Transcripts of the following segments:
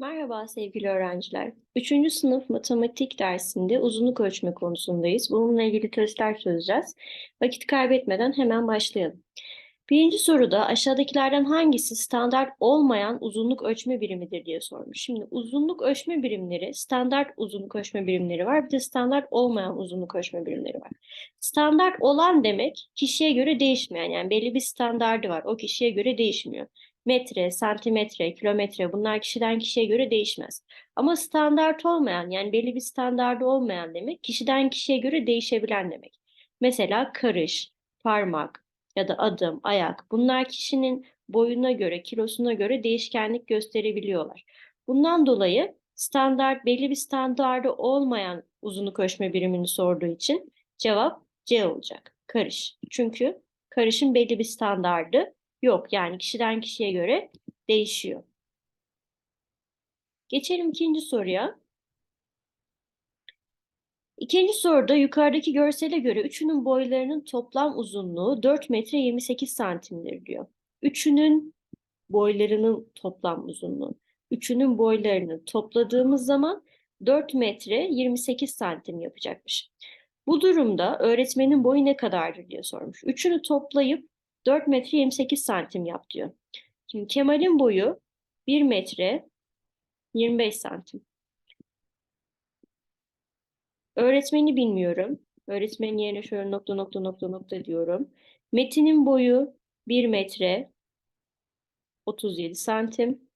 Merhaba sevgili öğrenciler. Üçüncü sınıf matematik dersinde uzunluk ölçme konusundayız. Bununla ilgili testler çözeceğiz. Vakit kaybetmeden hemen başlayalım. Birinci soruda aşağıdakilerden hangisi standart olmayan uzunluk ölçme birimidir diye sormuş. Şimdi uzunluk ölçme birimleri, standart uzunluk ölçme birimleri var. Bir de standart olmayan uzunluk ölçme birimleri var. Standart olan demek kişiye göre değişmeyen yani belli bir standardı var. O kişiye göre değişmiyor metre, santimetre, kilometre bunlar kişiden kişiye göre değişmez. Ama standart olmayan yani belli bir standardı olmayan demek kişiden kişiye göre değişebilen demek. Mesela karış, parmak ya da adım, ayak bunlar kişinin boyuna göre, kilosuna göre değişkenlik gösterebiliyorlar. Bundan dolayı standart belli bir standardı olmayan uzunluk ölçme birimini sorduğu için cevap C olacak. Karış. Çünkü karışın belli bir standardı yok. Yani kişiden kişiye göre değişiyor. Geçelim ikinci soruya. İkinci soruda yukarıdaki görsele göre üçünün boylarının toplam uzunluğu 4 metre 28 santimdir diyor. Üçünün boylarının toplam uzunluğu. Üçünün boylarını topladığımız zaman 4 metre 28 santim yapacakmış. Bu durumda öğretmenin boyu ne kadardır diye sormuş. Üçünü toplayıp 4 metre 28 santim yap diyor. Şimdi Kemal'in boyu 1 metre 25 santim. Öğretmeni bilmiyorum. Öğretmenin yerine şöyle nokta nokta nokta nokta diyorum. Metin'in boyu 1 metre 37 santim.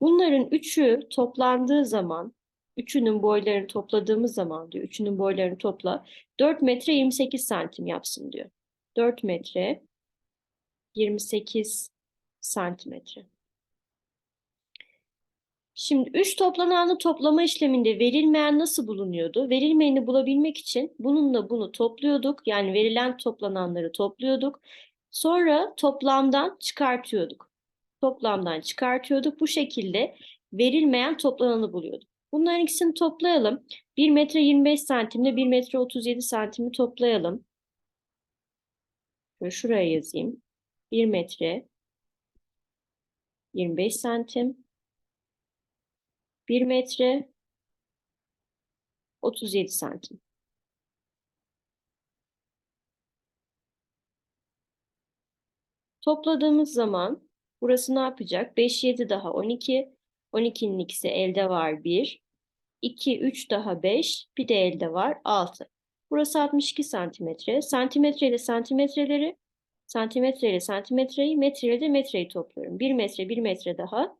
Bunların üçü toplandığı zaman Üçünün boylarını topladığımız zaman diyor. Üçünün boylarını topla. 4 metre 28 santim yapsın diyor. 4 metre 28 santimetre. Şimdi 3 toplananlı toplama işleminde verilmeyen nasıl bulunuyordu? Verilmeyeni bulabilmek için bununla bunu topluyorduk. Yani verilen toplananları topluyorduk. Sonra toplamdan çıkartıyorduk. Toplamdan çıkartıyorduk. Bu şekilde verilmeyen toplananı buluyorduk. Bunların ikisini toplayalım. 1 metre 25 santimle 1 metre 37 santimi toplayalım. Şöyle şuraya yazayım. 1 metre 25 santim. 1 metre 37 santim. Topladığımız zaman burası ne yapacak? 5, 7 daha 12. 12'nin ikisi elde var 1. 2, 3 daha 5. Bir de elde var 6. Burası 62 santimetre. Santimetre ile santimetreleri, santimetre ile santimetreyi, metre ile de metreyi topluyorum. 1 metre, 1 metre daha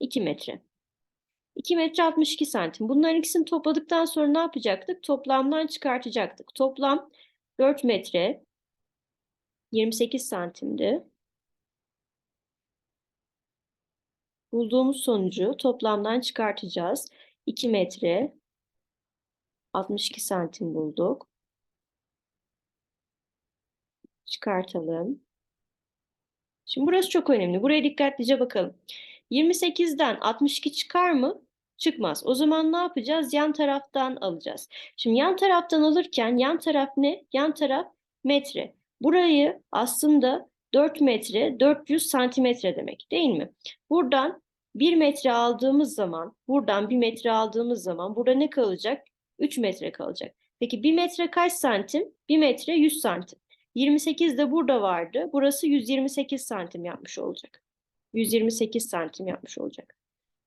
2 metre. 2 metre 62 santim. Bunların ikisini topladıktan sonra ne yapacaktık? Toplamdan çıkartacaktık. Toplam 4 metre 28 santimdi. Bulduğumuz sonucu toplamdan çıkartacağız. 2 metre 62 santim bulduk. Çıkartalım. Şimdi burası çok önemli. Buraya dikkatlice bakalım. 28'den 62 çıkar mı? Çıkmaz. O zaman ne yapacağız? Yan taraftan alacağız. Şimdi yan taraftan alırken yan taraf ne? Yan taraf metre. Burayı aslında 4 metre 400 santimetre demek değil mi? Buradan 1 metre aldığımız zaman, buradan 1 metre aldığımız zaman burada ne kalacak? 3 metre kalacak. Peki 1 metre kaç santim? 1 metre 100 santim. 28 de burada vardı. Burası 128 santim yapmış olacak. 128 santim yapmış olacak.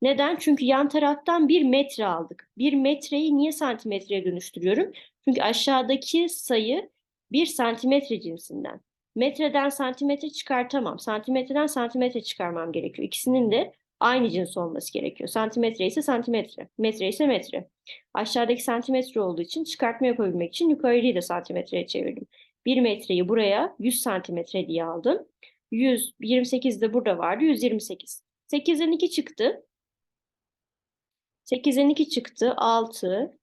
Neden? Çünkü yan taraftan 1 metre aldık. 1 metreyi niye santimetreye dönüştürüyorum? Çünkü aşağıdaki sayı 1 santimetre cinsinden. Metreden santimetre çıkartamam. Santimetreden santimetre çıkarmam gerekiyor. İkisinin de aynı cins olması gerekiyor. Santimetre ise santimetre, metre ise metre. Aşağıdaki santimetre olduğu için çıkartma yapabilmek için yukarıyı da santimetreye çevirdim. 1 metreyi buraya 100 santimetre diye aldım. 100, 28 de burada vardı. 128. 8'den 2 çıktı. 8'den 2 çıktı. 6.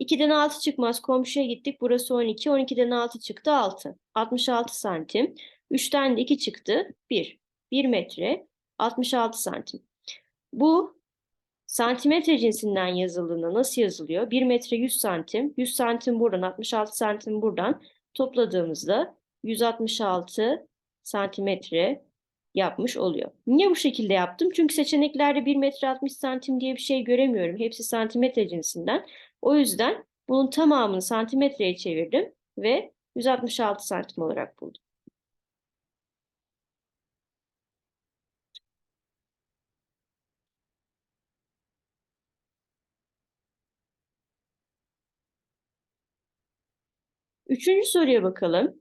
2'den 6 çıkmaz. Komşuya gittik. Burası 12. 12'den 6 çıktı. 6. 66 santim. 3'ten de 2 çıktı. 1. 1 metre 66 santim. Bu santimetre cinsinden yazıldığında nasıl yazılıyor? 1 metre 100 santim, 100 santim buradan, 66 santim buradan topladığımızda 166 santimetre yapmış oluyor. Niye bu şekilde yaptım? Çünkü seçeneklerde 1 metre 60 santim diye bir şey göremiyorum. Hepsi santimetre cinsinden. O yüzden bunun tamamını santimetreye çevirdim ve 166 santim olarak buldum. Üçüncü soruya bakalım.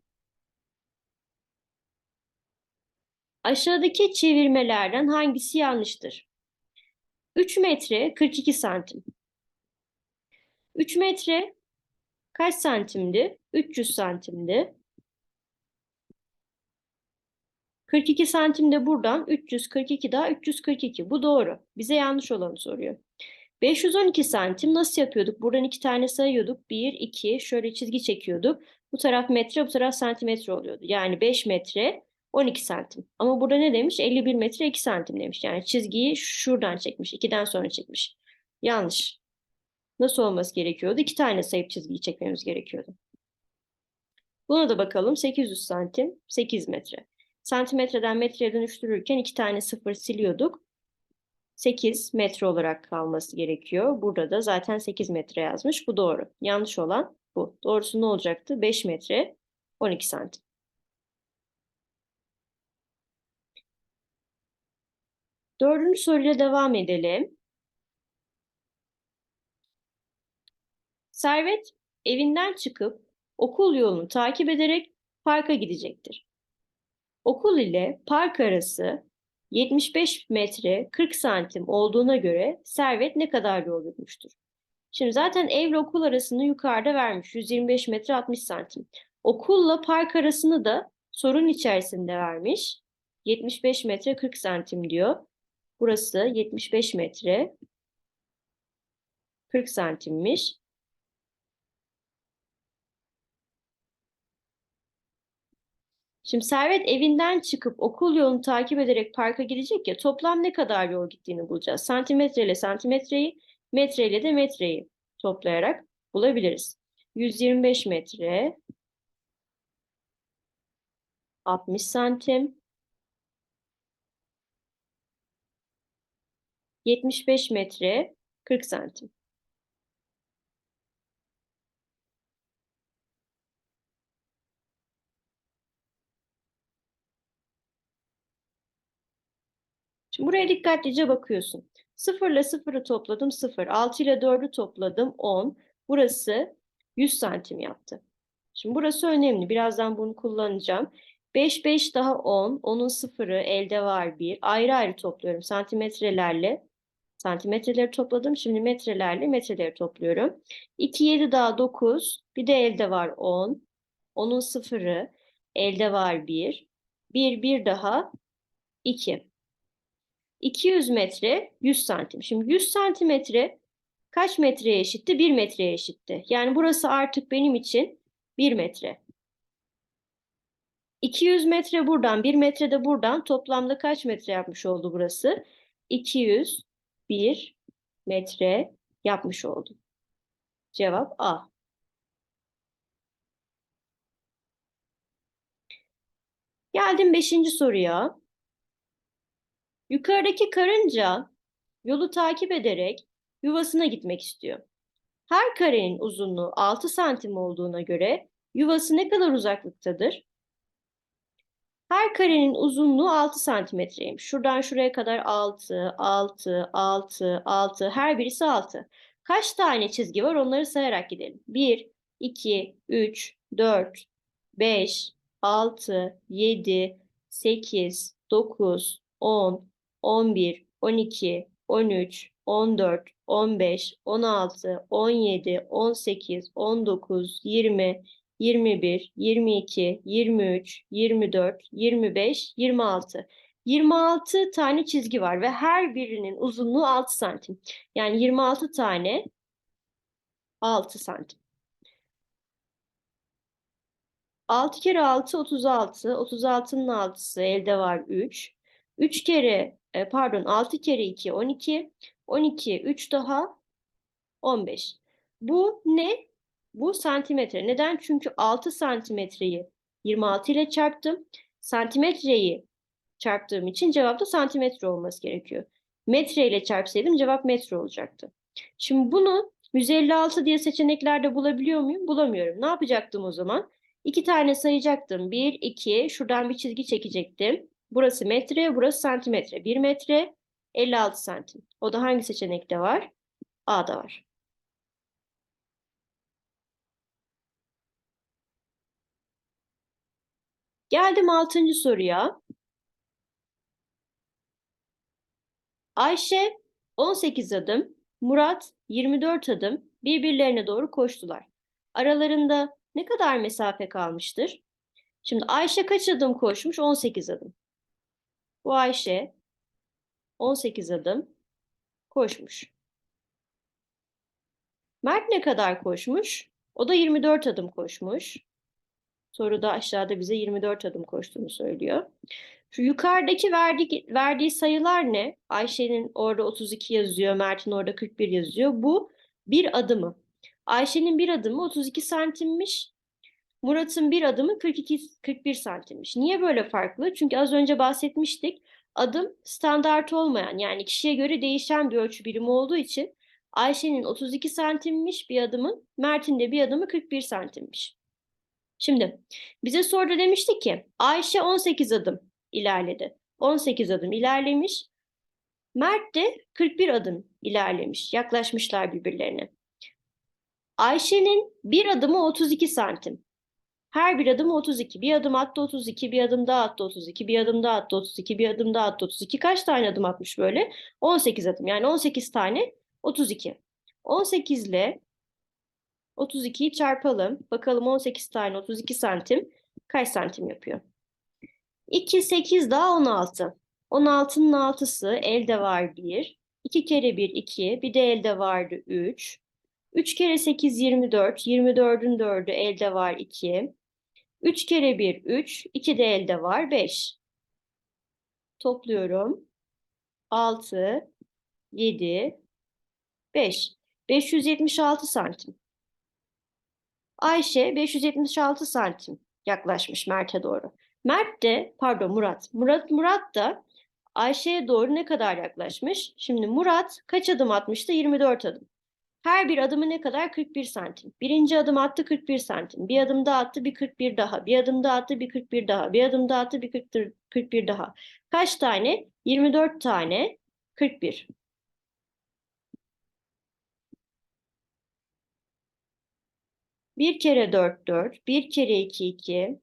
Aşağıdaki çevirmelerden hangisi yanlıştır? 3 metre 42 santim. 3 metre kaç santimdi? 300 santimdi. 42 santim de buradan 342 daha 342. Bu doğru. Bize yanlış olanı soruyor. 512 santim nasıl yapıyorduk? Buradan iki tane sayıyorduk. 1, 2, şöyle çizgi çekiyorduk. Bu taraf metre, bu taraf santimetre oluyordu. Yani 5 metre 12 santim. Ama burada ne demiş? 51 metre 2 santim demiş. Yani çizgiyi şuradan çekmiş. 2'den sonra çekmiş. Yanlış. Nasıl olması gerekiyordu? İki tane sayıp çizgiyi çekmemiz gerekiyordu. Buna da bakalım. 800 santim, 8 metre. Santimetreden metreye dönüştürürken iki tane sıfır siliyorduk. 8 metre olarak kalması gerekiyor. Burada da zaten 8 metre yazmış. Bu doğru. Yanlış olan bu. Doğrusu ne olacaktı? 5 metre 12 santim. Dördüncü soruyla devam edelim. Servet evinden çıkıp okul yolunu takip ederek parka gidecektir. Okul ile park arası 75 metre 40 santim olduğuna göre Servet ne kadar yol yürümüştür? Şimdi zaten evle okul arasını yukarıda vermiş. 125 metre 60 santim. Okulla park arasını da sorun içerisinde vermiş. 75 metre 40 santim diyor. Burası 75 metre 40 santimmiş. Şimdi Servet evinden çıkıp okul yolunu takip ederek parka gidecek ya toplam ne kadar yol gittiğini bulacağız. Santimetre ile santimetreyi, metre ile de metreyi toplayarak bulabiliriz. 125 metre 60 santim 75 metre 40 santim. Şimdi buraya dikkatlice bakıyorsun. 0 ile 0'ı topladım 0. 6 ile 4'ü topladım 10. Burası 100 santim yaptı. Şimdi burası önemli. Birazdan bunu kullanacağım. 5, 5 daha 10. 10'un sıfırı elde var 1. Ayrı ayrı topluyorum santimetrelerle. Santimetreleri topladım. Şimdi metrelerle metreleri topluyorum. 2, 7 daha 9. Bir de elde var 10. 10'un sıfırı elde var 1. 1, 1 daha 2. 200 metre 100 santim. Şimdi 100 santimetre kaç metreye eşitti? 1 metreye eşitti. Yani burası artık benim için 1 metre. 200 metre buradan, 1 metre de buradan toplamda kaç metre yapmış oldu burası? 201 metre yapmış oldu. Cevap A. Geldim 5. soruya. Yukarıdaki karınca yolu takip ederek yuvasına gitmek istiyor. Her karenin uzunluğu 6 santim olduğuna göre yuvası ne kadar uzaklıktadır? Her karenin uzunluğu 6 santimetreymiş. Şuradan şuraya kadar 6, 6, 6, 6. Her birisi 6. Kaç tane çizgi var onları sayarak gidelim. 1, 2, 3, 4, 5, 6, 7, 8, 9, 10, 11, 12, 13, 14, 15, 16, 17, 18, 19, 20, 21, 22, 23, 24, 25, 26. 26 tane çizgi var ve her birinin uzunluğu 6 santim. Yani 26 tane 6 santim. 6 kere 6 36. 36'nın 6'sı elde var 3. 3 kere e, pardon 6 kere 2 12. 12 3 daha 15. Bu ne? Bu santimetre. Neden? Çünkü 6 santimetreyi 26 ile çarptım. Santimetreyi çarptığım için cevap da santimetre olması gerekiyor. Metre ile çarpsaydım cevap metre olacaktı. Şimdi bunu 156 diye seçeneklerde bulabiliyor muyum? Bulamıyorum. Ne yapacaktım o zaman? İki tane sayacaktım. 1, 2, şuradan bir çizgi çekecektim. Burası metre, burası santimetre. 1 metre, 56 santim. O da hangi seçenekte var? A'da var. Geldim altıncı soruya. Ayşe 18 adım, Murat 24 adım birbirlerine doğru koştular. Aralarında ne kadar mesafe kalmıştır? Şimdi Ayşe kaç adım koşmuş? 18 adım. Bu Ayşe 18 adım koşmuş. Mert ne kadar koşmuş? O da 24 adım koşmuş. Soruda aşağıda bize 24 adım koştuğunu söylüyor. Şu yukarıdaki verdiği, verdiği sayılar ne? Ayşe'nin orada 32 yazıyor, Mert'in orada 41 yazıyor. Bu bir adımı. Ayşe'nin bir adımı 32 santimmiş. Murat'ın bir adımı 42 41 santimmiş. Niye böyle farklı? Çünkü az önce bahsetmiştik. Adım standart olmayan yani kişiye göre değişen bir ölçü birimi olduğu için Ayşe'nin 32 santimmiş bir adımın, Mert'in de bir adımı 41 santimmiş. Şimdi bize soruda demişti ki Ayşe 18 adım ilerledi. 18 adım ilerlemiş. Mert de 41 adım ilerlemiş. Yaklaşmışlar birbirlerine. Ayşe'nin bir adımı 32 santim. Her bir adımı 32. Bir adım attı 32, bir adım daha attı 32, bir adım daha attı 32, bir adım daha attı 32. Kaç tane adım atmış böyle? 18 adım. Yani 18 tane 32. 18 ile 32'yi çarpalım. Bakalım 18 tane 32 santim kaç santim yapıyor? 2, 8 daha 16. 16'nın 6'sı elde var 1. 2 kere 1 2. Bir de elde vardı 3. 3 kere 8 24. 24'ün 4'ü elde var 2. 3 kere 1 3. 2 de elde var 5. Topluyorum. 6, 7, 5. 576 santim. Ayşe 576 santim yaklaşmış Mert'e doğru. Mert de pardon Murat. Murat Murat da Ayşe'ye doğru ne kadar yaklaşmış? Şimdi Murat kaç adım atmıştı? 24 adım. Her bir adımı ne kadar? 41 santim. Birinci adım attı 41 santim. Bir adım daha attı bir 41 daha. Bir adım daha attı bir 41 daha. Bir adım daha attı bir 41 daha. Kaç tane? 24 tane 41. Bir kere 4 4, bir kere 2 2,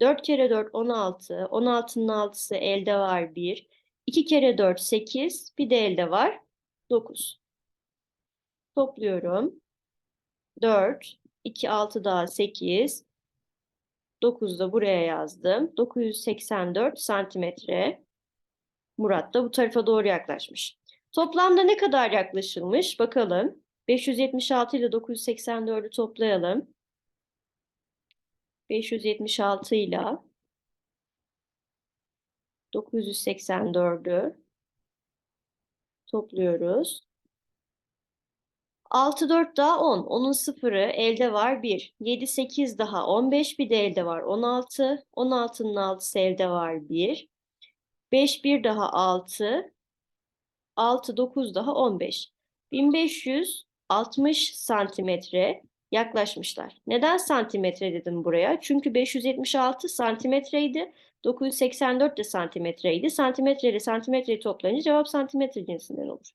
4 kere 4 16, 16'nın 6'sı elde var 1, 2 kere 4 8, bir de elde var 9. Topluyorum. 4, 2 6 daha 8, 9 da buraya yazdım. 984 santimetre. Murat da bu tarafa doğru yaklaşmış. Toplamda ne kadar yaklaşılmış? Bakalım. 576 ile 984'ü toplayalım. 576 ile 984'ü topluyoruz. 6, 4 daha 10. Onun sıfırı elde var 1. 7, 8 daha 15. Bir de elde var 16. 16'nın 6'sı elde var 1. 5, 1 daha 6. 6, 9 daha 15. 1560 santimetre yaklaşmışlar. Neden santimetre dedim buraya? Çünkü 576 santimetreydi. 984 de santimetreydi. Santimetre ile santimetreyi toplayınca cevap santimetre cinsinden olur.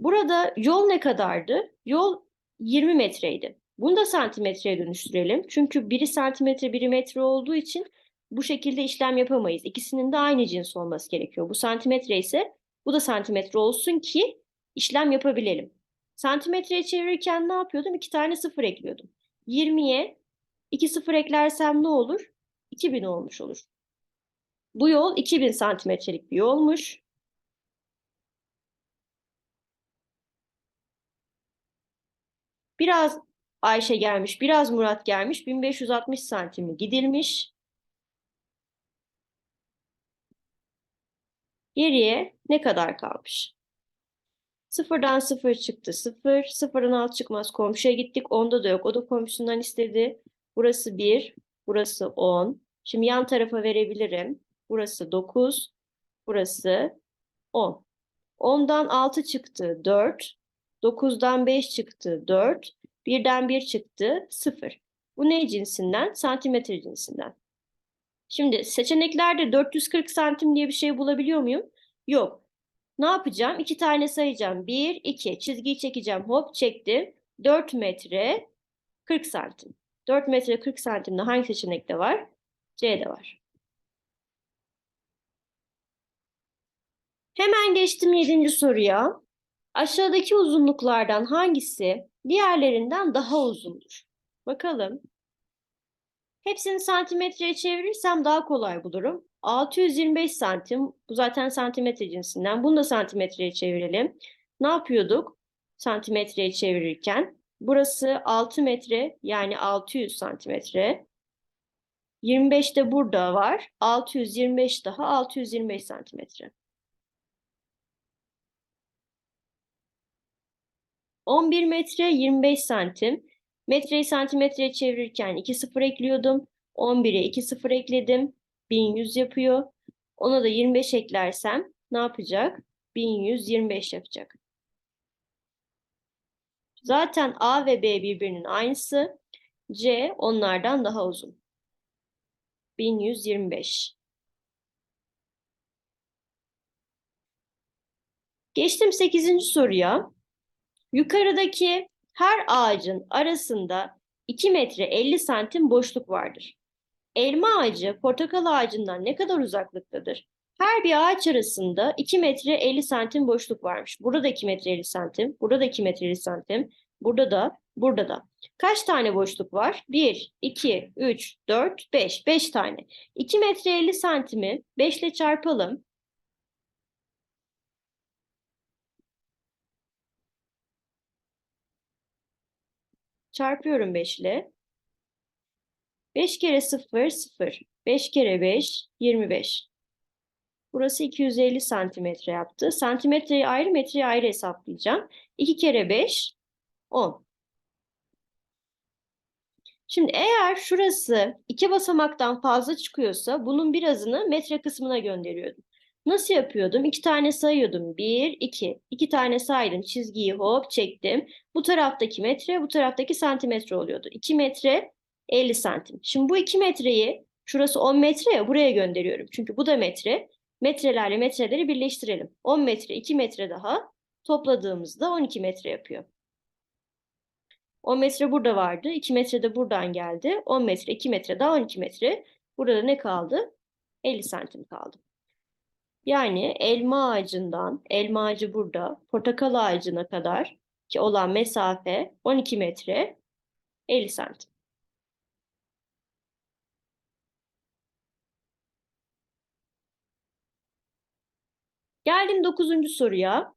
Burada yol ne kadardı? Yol 20 metreydi. Bunu da santimetreye dönüştürelim. Çünkü biri santimetre, biri metre olduğu için bu şekilde işlem yapamayız. İkisinin de aynı cins olması gerekiyor. Bu santimetre ise bu da santimetre olsun ki işlem yapabilelim. Santimetreye çevirirken ne yapıyordum? İki tane sıfır ekliyordum. 20'ye iki sıfır eklersem ne olur? 2000 olmuş olur. Bu yol 2000 santimetrelik bir yolmuş. Biraz Ayşe gelmiş, biraz Murat gelmiş. 1560 santimi gidilmiş. Geriye ne kadar kalmış? Sıfırdan sıfır çıktı. Sıfır. Sıfırdan alt çıkmaz. Komşuya gittik. Onda da yok. O da komşusundan istedi. Burası bir. Burası on. Şimdi yan tarafa verebilirim. Burası 9. Burası 10. 10'dan 6 çıktı 4. 9'dan 5 çıktı 4. 1'den 1 çıktı 0. Bu ne cinsinden? Santimetre cinsinden. Şimdi seçeneklerde 440 santim diye bir şey bulabiliyor muyum? Yok. Ne yapacağım? İki tane sayacağım. 1, 2. Çizgiyi çekeceğim. Hop çektim. 4 metre 40 santim. 4 metre 40 santimde hangi seçenekte var? C'de var. Hemen geçtim 7. soruya. Aşağıdaki uzunluklardan hangisi diğerlerinden daha uzundur? Bakalım. Hepsini santimetreye çevirirsem daha kolay bulurum. 625 santim, bu zaten santimetre cinsinden. Bunu da santimetreye çevirelim. Ne yapıyorduk santimetreye çevirirken? Burası 6 metre yani 600 santimetre. 25 de burada var. 625 daha 625 santimetre. 11 metre 25 santim. Metreyi santimetreye çevirirken 2 sıfır ekliyordum. 11'e 2 sıfır ekledim. 1100 yapıyor. Ona da 25 eklersem ne yapacak? 1125 yapacak. Zaten A ve B birbirinin aynısı. C onlardan daha uzun. 1125. Geçtim 8. soruya. Yukarıdaki her ağacın arasında 2 metre 50 santim boşluk vardır. Elma ağacı portakal ağacından ne kadar uzaklıktadır? Her bir ağaç arasında 2 metre 50 santim boşluk varmış. Burada da 2 metre 50 santim, burada da 2 metre 50 santim, burada da, burada da. Kaç tane boşluk var? 1, 2, 3, 4, 5. 5 tane. 2 metre 50 santimi 5 ile çarpalım. Çarpıyorum 5 ile. 5 kere 0, 0. 5 kere 5, 25. Burası 250 santimetre yaptı. Santimetreyi ayrı, metreyi ayrı hesaplayacağım. 2 kere 5, 10. Şimdi eğer şurası iki basamaktan fazla çıkıyorsa bunun birazını metre kısmına gönderiyordum. Nasıl yapıyordum? İki tane sayıyordum. Bir, iki. İki tane saydım. Çizgiyi hop çektim. Bu taraftaki metre, bu taraftaki santimetre oluyordu. 2 metre 50 santim. Şimdi bu 2 metreyi, şurası 10 metre ya buraya gönderiyorum. Çünkü bu da metre. Metrelerle metreleri birleştirelim. 10 metre, 2 metre daha topladığımızda 12 metre yapıyor. 10 metre burada vardı. 2 metre de buradan geldi. 10 metre, 2 metre daha 12 metre. Burada ne kaldı? 50 santim kaldı. Yani elma ağacından, elma ağacı burada, portakal ağacına kadar ki olan mesafe 12 metre 50 santim. Geldim 9. soruya.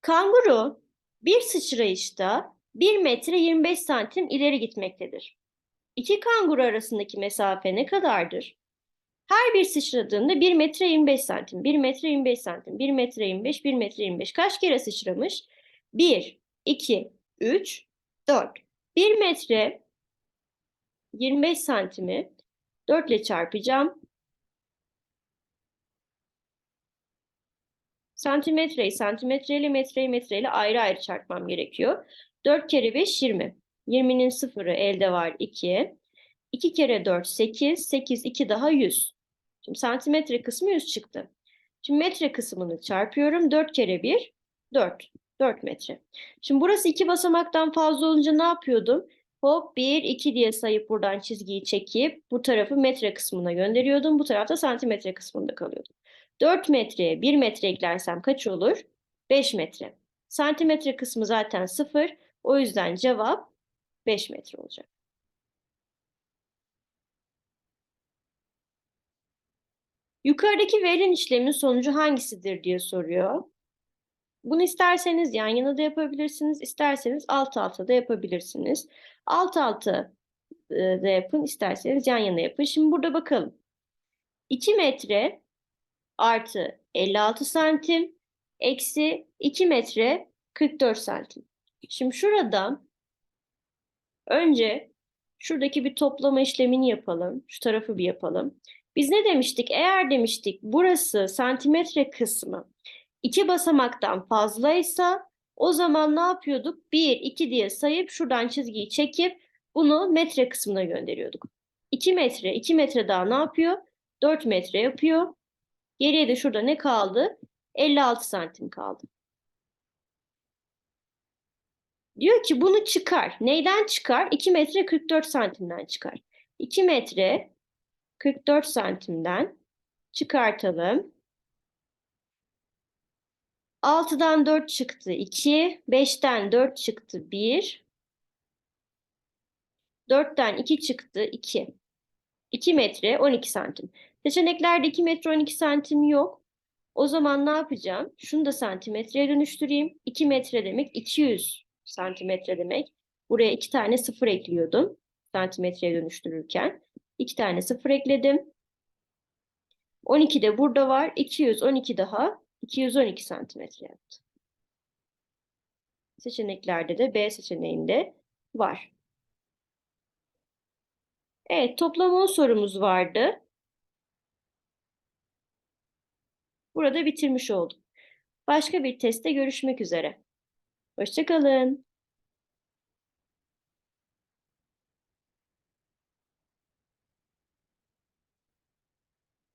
Kanguru bir sıçrayışta 1 metre 25 santim ileri gitmektedir. İki kanguru arasındaki mesafe ne kadardır? Her bir sıçradığında 1 metre 25 santim, 1 metre 25 santim, 1 metre 25, 1 metre 25. Kaç kere sıçramış? 1, 2, 3, 4. 1 metre 25 santimi 4 ile çarpacağım. Santimetreyi santimetreyle metreyi metreyle ayrı ayrı çarpmam gerekiyor. 4 kere 5 20. 20'nin sıfırı elde var 2. 2 kere 4 8. 8 2 daha 100. Şimdi santimetre kısmı 100 çıktı. Şimdi metre kısmını çarpıyorum. 4 kere 1 4. 4 metre. Şimdi burası iki basamaktan fazla olunca ne yapıyordum? Hop 1 2 diye sayıp buradan çizgiyi çekip bu tarafı metre kısmına gönderiyordum. Bu tarafta santimetre kısmında kalıyordum. 4 metreye 1 metre eklersem kaç olur? 5 metre. Santimetre kısmı zaten 0. O yüzden cevap 5 metre olacak. Yukarıdaki verilen işlemin sonucu hangisidir diye soruyor. Bunu isterseniz yan yana da yapabilirsiniz, isterseniz alt alta da yapabilirsiniz. Alt alta e, da yapın, isterseniz yan yana yapın. Şimdi burada bakalım. 2 metre artı 56 santim eksi 2 metre 44 santim. Şimdi şurada önce şuradaki bir toplama işlemini yapalım. Şu tarafı bir yapalım. Biz ne demiştik? Eğer demiştik burası santimetre kısmı iki basamaktan fazlaysa o zaman ne yapıyorduk? 1, 2 diye sayıp şuradan çizgiyi çekip bunu metre kısmına gönderiyorduk. 2 metre, 2 metre daha ne yapıyor? 4 metre yapıyor. Geriye de şurada ne kaldı? 56 santim kaldı. Diyor ki bunu çıkar. Neyden çıkar? 2 metre 44 santimden çıkar. 2 metre 44 santimden çıkartalım. 6'dan 4 çıktı 2, 5'ten 4 çıktı 1, 4'ten 2 çıktı 2. 2 metre 12 santim. Seçeneklerde 2 metre 12 santim yok. O zaman ne yapacağım? Şunu da santimetreye dönüştüreyim. 2 metre demek 200 santimetre demek. Buraya 2 tane sıfır ekliyordum. Santimetreye dönüştürürken. 2 tane sıfır ekledim. 12 de burada var. 212 daha 212 santimetre yaptı. Seçeneklerde de B seçeneğinde var. Evet, toplam 10 sorumuz vardı. Burada bitirmiş olduk. Başka bir testte görüşmek üzere. Hoşça kalın.